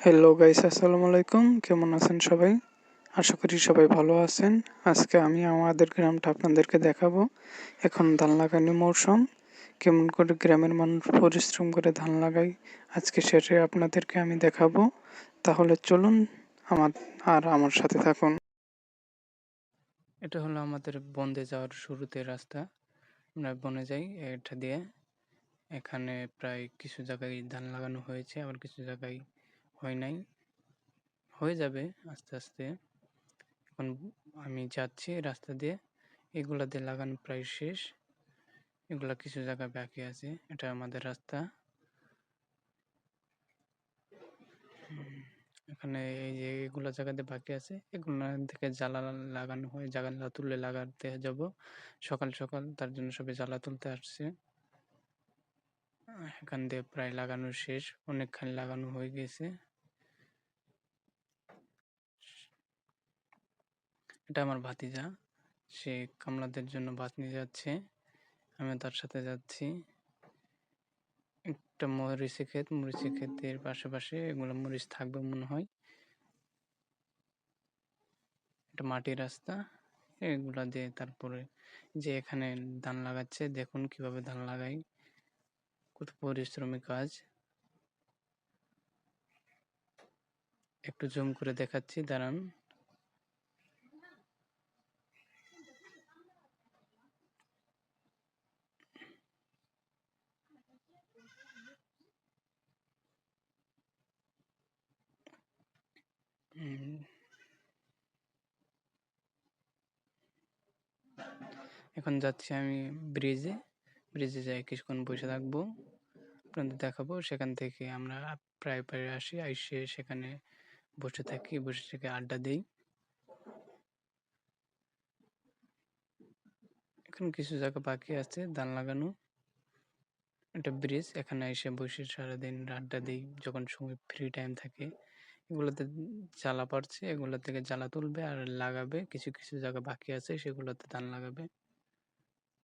Hello guys আসসালামু আলাইকুম। কেমন আছেন সবাই? আশা করি সবাই ভালো আছেন। আজকে আমি আমাদের গ্রামটা আপনাদেরকে দেখাবো। এখন ধান লাগানোর মৌসুম কেমন করে গ্রামের মানুষ পরিশ্রম করে ধান লাগাই আজকে সেটাই আপনাদেরকে আমি দেখাবো। তাহলে চলুন আমার, আর আমার সাথে থাকুন। এটা হলো আমাদের বন্দে যাওয়ার শুরুতে রাস্তা। আমরা বনে যাই এটা দিয়ে। এখানে প্রায় কিছু জায়গায় ধান লাগানো হয়েছে, আবার কিছু জায়গায় হয় নাই। হয়ে যাবে আস্তে আস্তে। এখন আমি যাচ্ছি রাস্তা দিয়ে। এগুলা দিয়ে লাগানো প্রায় শেষ। এগুলা কিছু জায়গা বাকি আছে। এটা আমাদের রাস্তা। এখানে এই যে এগুলো জায়গাতে বাকি আছে, এগুলো থেকে জ্বালা লাগানো হয় জ্বালা তুলে লাগাতে যাব। সকাল সকাল তার জন্য সবাই জ্বালা তুলতে আসছে। এখান দিয়ে প্রায় লাগানো শেষ। অনেকখানি লাগানো হয়ে গেছে। এটা আমার ভাতিজা। সে কামলাদের জন্য ভাত নিয়ে যাচ্ছে। আমি তার সাথে যাচ্ছি। একটা মরিচি ক্ষেত মরিচি ক্ষেতের পাশাপাশি এগুলো মরিচ থাকবে মনে হয়। এটা মাটির রাস্তা, এগুলা দিয়ে তারপরে যে এখানে ধান লাগাচ্ছে, দেখুন কীভাবে ধান লাগাই। কত পরিশ্রমী কাজ। একটু জুম করে দেখাচ্ছি, দাঁড়ান। এখন যাচ্ছি আমি ব্রিজে। ব্রিজে যাই কিছুক্ষণ বসে থাকব, আপনাদের দেখাবো। সেখান থেকে আমরা প্রায় প্রায় আসি, আইসে সেখানে বসে থাকি, বসে থেকে আড্ডা দিই। এখন কিছু জায়গা বাকি আছে দান লাগানো। একটা ব্রিজ, এখানে এসে বসে সারাদিন আড্ডা দিই, যখন সময় ফ্রি টাইম থাকে। এগুলোতে জ্বালা পড়ছে, এগুলো থেকে জ্বালা তুলবে আর লাগাবে। কিছু কিছু জায়গা বাকি আছে, সেগুলোতে ধান লাগাবে।